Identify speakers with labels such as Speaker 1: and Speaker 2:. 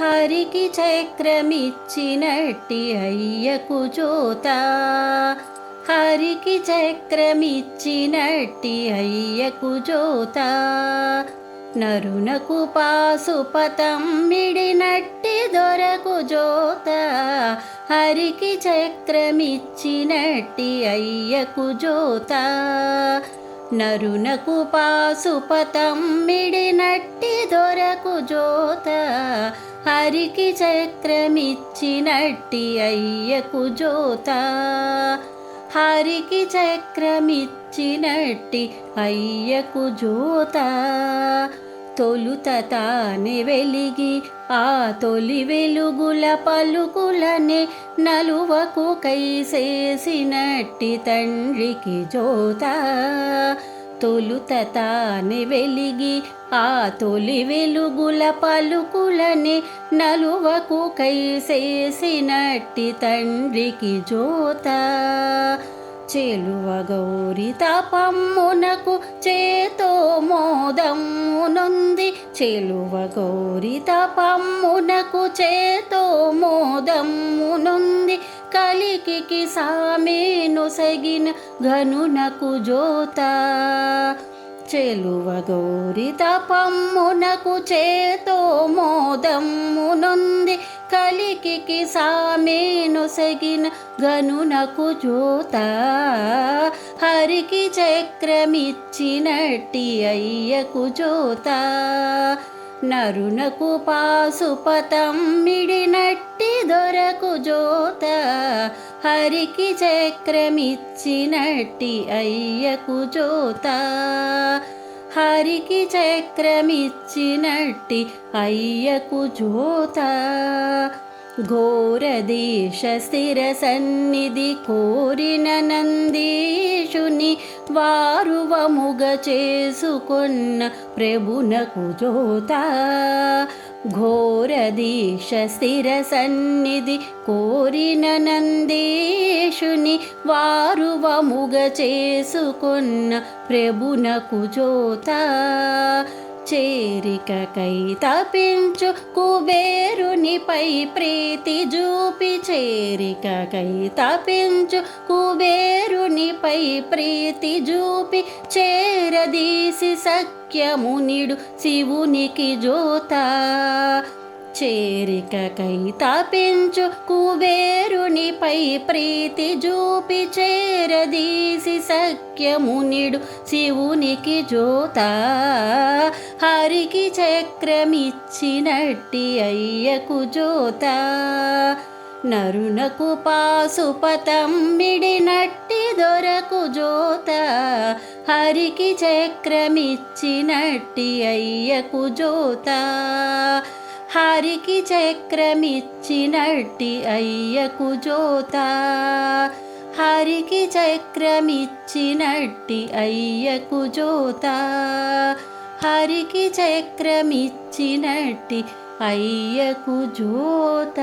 Speaker 1: హరికి చక్రమిచ్చినట్టి అయ్యకు జోత. హరికి చక్రమిచ్చినట్టి అయ్యకు జోత. నరునకు పాసుపతం మిడినట్టి దొరకు జోత. హరికి చక్రమిచ్చినట్టి అయ్యకు జోత. నరునకు పాసుపతం మిడినట్టి దొరకు జోత. హరికి చక్రమిచ్చినట్టి అయ్యకు జోత. హరికి చక్రమిచ్చినట్టి అయ్యకు జోత. తొలుత తానే వెలిగి ఆ తొలి వెలుగుల పలుకులనే నలువకు కైసేసినట్టి తండ్రికి జోత. తొలుత తానే వెలిగి ఆ తొలి వెలుగుల పలుకులనే నలువకు కైసేసినట్టి తండ్రికి జోత. చెలువ గౌరి తపమ్మునకు చేతో మోదం చెలువ గౌరి తపమ్మునకు చేతో మోదమ్మునుంది. కలికి సామేను సగిన గనునకు జోత చెలువ గౌరి తపమ్మునకు చేతో మోదమ్మునుంది. కలికి సామేనొసగిన గనునకు జోత. హరికి చక్రమిచ్చినట్టి అయ్యకు జోత. నరునకు పాసుపతం మిడినట్టి దొరకు జోత. హరికి చక్రమిచ్చినట్టి అయ్యకు జోత. హరికి చక్రమిచ్చినట్టి అయ్యకు జోత ఘోరదేశ స్థిర సన్నిధి కోరిన నందీషుని వారువముగ చేసుకున్న ప్రభునకు జోత ఘోరదీశ స్థిర సన్నిధి కోరిన నందీషుని వారువముగ చేసుకున్న ప్రభునకు జోత చేరికకై తపించు కుబేరునిపై ప్రీతి చూపి చేరికకై తపించు కుబేరునిపై ప్రీతి చూపి చేరదీసి సఖ్యమునిడు శివునికి జోత. చేరికకై తపించు పై ప్రీతి చూపి చేరదీసి సఖ్యమునిడు శివునికి జోత. హరికి చక్రమిచ్చినట్టి అయ్యకు జోత. నరునకు పాసుపతం మిడినట్టి దొరకు జోత. హరికి చక్రమిచ్చినట్టి అయ్యకు జోత. హరికి చక్రమిచ్చినట్టి అయ్యకు జోత. హరికి చక్రమిచ్చినట్టి అయ్యకు జోత. హరికి చక్రమిచ్చినట్టి అయ్యకు జోత.